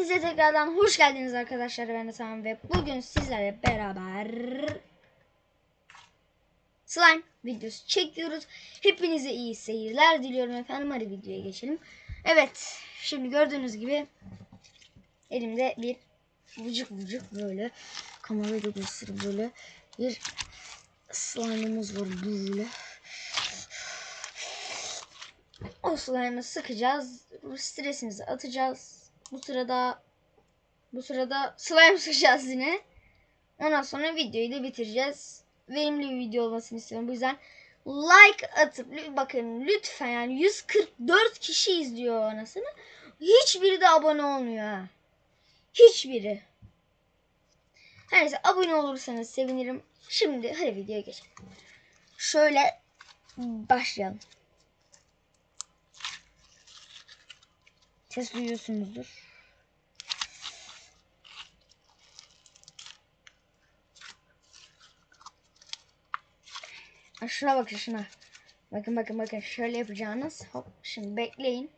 Hepinize tekrardan hoş geldiniz arkadaşlar ben Hasan ve bugün sizlerle beraber slime videosu çekiyoruz. Hepinize iyi seyirler diliyorum efendim. Hadi videoya geçelim. Evet şimdi gördüğünüz gibi elimde bir vıcık vıcık böyle kamerayı da böyle bir slime'ımız var böyle. O slime'ı sıkacağız. Stresimizi atacağız. Bu sırada bu sırada slime sıkacağız yine. Ondan sonra videoyu da bitireceğiz. Verimli bir video olmasını istiyorum. Bu yüzden like atıp bakın lütfen yani 144 kişi izliyor anasını. Hiçbiri de abone olmuyor ha. Hiçbiri. Her neyse abone olursanız sevinirim. Şimdi hadi videoya geçelim. Şöyle başlayalım. Ses duyuyorsunuzdur. Şuna bakın şuna. Bakın bakın bakın şöyle yapacağınız. Hop şimdi bekleyin.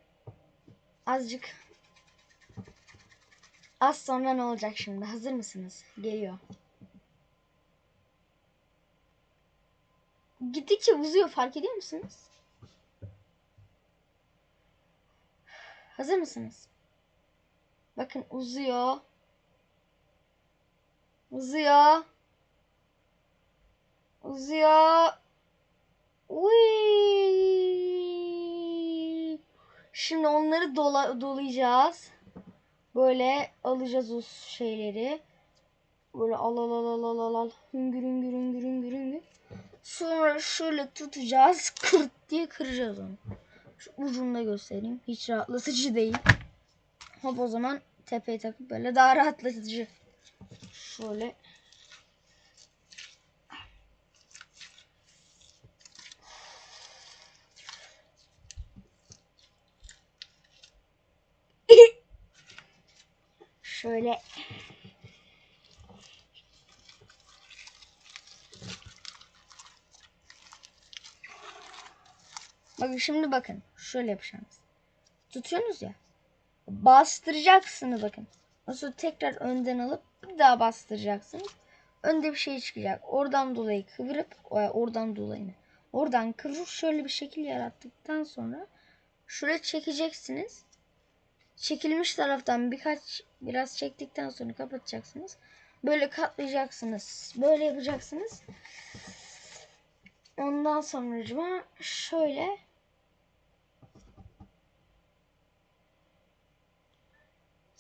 Azıcık. Az sonra ne olacak şimdi? Hazır mısınız? Geliyor. Gittikçe uzuyor fark ediyor musunuz? Hazır mısınız? Bakın uzuyor. Uzuyor. Uzuyor. Uy. Şimdi onları dola dolayacağız. Böyle alacağız o şeyleri. Böyle al al al al al al al. Hüngür hüngür hüngür hüngür. Sonra şöyle tutacağız. Kırt diye kıracağız onu. Şu ucunu göstereyim. Hiç rahatlatıcı değil. Hop o zaman tepeye takıp böyle daha rahatlatıcı. Şöyle. Şöyle. Bakın şimdi bakın. Şöyle yapacaksınız. Tutuyorsunuz ya. Bastıracaksınız bakın. Sonra tekrar önden alıp bir daha bastıracaksınız. Önde bir şey çıkacak. Oradan dolayı kıvırıp oradan dolayı ne? Oradan kıvırıp şöyle bir şekil yarattıktan sonra şuraya çekeceksiniz. Çekilmiş taraftan birkaç biraz çektikten sonra kapatacaksınız. Böyle katlayacaksınız. Böyle yapacaksınız. Ondan sonra şöyle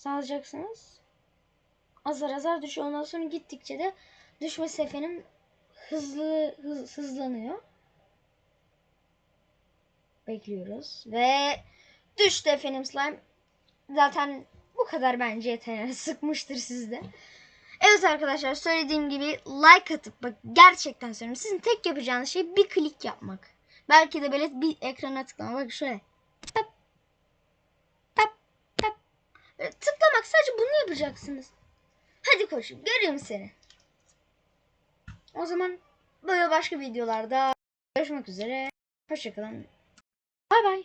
salacaksınız. Azar azar düşüyor. Ondan sonra gittikçe de düşme sefenim hızlı hız, hızlanıyor. Bekliyoruz ve düştü efendim slime. Zaten bu kadar bence yeter. Sıkmıştır sizde. Evet arkadaşlar söylediğim gibi like atıp bak gerçekten söylüyorum. Sizin tek yapacağınız şey bir klik yapmak. Belki de böyle bir ekrana tıklamak. Bak şöyle. Tap. Tap. Böyle tıklamak yapacaksınız. Hadi koşun. Görüyorum seni. O zaman böyle başka videolarda görüşmek üzere. Hoşçakalın. Bay bay.